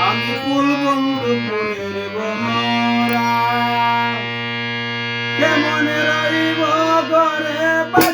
আমি কুল বন্ধু পুরের বনরা কেমন রইব ঘরে পা?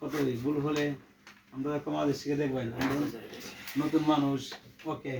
কত ভুল হলে আমরা কমাদের শিখে দেখবেন। নতুন মানুষ ওকে